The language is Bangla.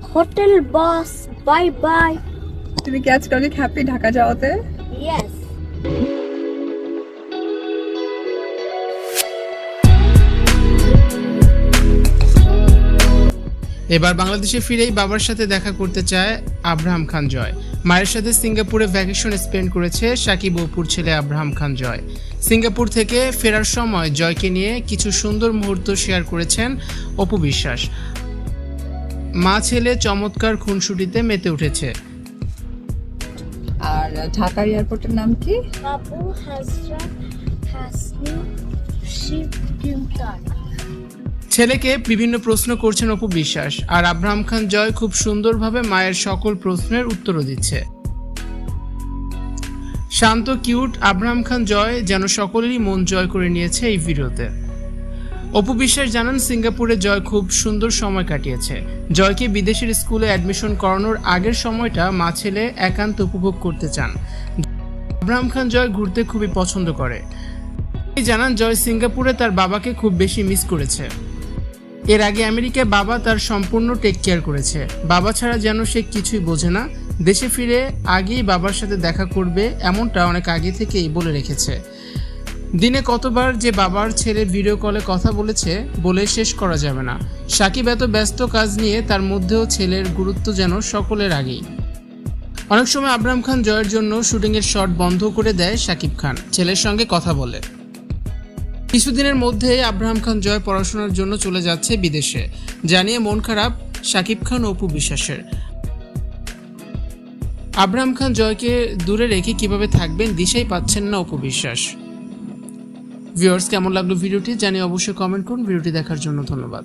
Hotel boss, bye bye. তুমি কি আজকে অনেক হ্যাপি ঢাকা যাওয়াতে? Yes. এবার বাংলাদেশে ফিরেই বাবার সাথে দেখা করতে চায় আব্রাহাম খান জয়। মায়ের সাথে সিঙ্গাপুরে ভ্যাকেশন স্পেন্ড করেছে সাকিব অপুর ছেলে আব্রাহাম খান জয়। সিঙ্গাপুর থেকে ফেরার সময় জয়কে নিয়ে কিছু সুন্দর মুহূর্ত শেয়ার করেছেন অপু বিশ্বাস। মা ছেলে চমৎকার খুনসুটিতে মেতে উঠেছে। আর ঢাকা এয়ারপোর্টের নাম কি? Ship ছেলেকে বিভিন্ন প্রশ্ন করছেন অপু বিশ্বাস আর আব্রাহাম খান জয় খুব সুন্দরভাবে মায়ের সকল প্রশ্নের উত্তরও দিচ্ছে। শান্ত কিউট আব্রাহাম খান জয় যেন সকলেরই মন জয় করে নিয়েছে এই ভিডিওতে। অপু বিশ্বাস জানান, সিঙ্গাপুরে জয় খুব সুন্দর সময় কাটিয়েছে। জয়কে বিদেশের স্কুলে অ্যাডমিশন করানোর আগের সময়টা মা ছেলে একান্ত উপভোগ করতে চান। আব্রাহাম খান জয় ঘুরতে খুবই পছন্দ করে। জানান, জয় সিঙ্গাপুরে তার বাবাকে খুব বেশি মিস করেছে। এর আগে আমেরিকায় বাবা তার সম্পূর্ণ টেক কেয়ার করেছে। বাবা ছাড়া যেন সে কিছুই বোঝে না। দেশে ফিরে আগেই বাবার সাথে দেখা করবে, এমনটা অনেক আগে থেকেই বলে রেখেছে। দিনে কতবার যে বাবার ছেলে ভিডিও কলে কথা বলেছে, বলে শেষ করা যাবে না। সাকিব এত ব্যস্ত কাজ নিয়ে তার মধ্যেও ছেলের গুরুত্ব যেন সকলের আগেই। অনেক সময় আবরাম খান জয়ের জন্য শুটিংয়ের শট বন্ধ করে দেয় সাকিব খান, ছেলের সঙ্গে কথা বলে। কিছুদিনের মধ্যে আব্রাহাম খান জয় পড়াশোনার জন্য চলে যাচ্ছে বিদেশে। জানিয়ে মন খারাপ শাকিব খান অপু বিশ্বাসের। আব্রাহাম খান জয়কে দূরে রেখে কীভাবে থাকবেন দিশাই পাচ্ছেন না অপু বিশ্বাস। ভিউয়ার্স কেমন লাগল ভিডিওটি জানিয়ে অবশ্যই কমেন্ট করুন। ভিডিওটি দেখার জন্য ধন্যবাদ।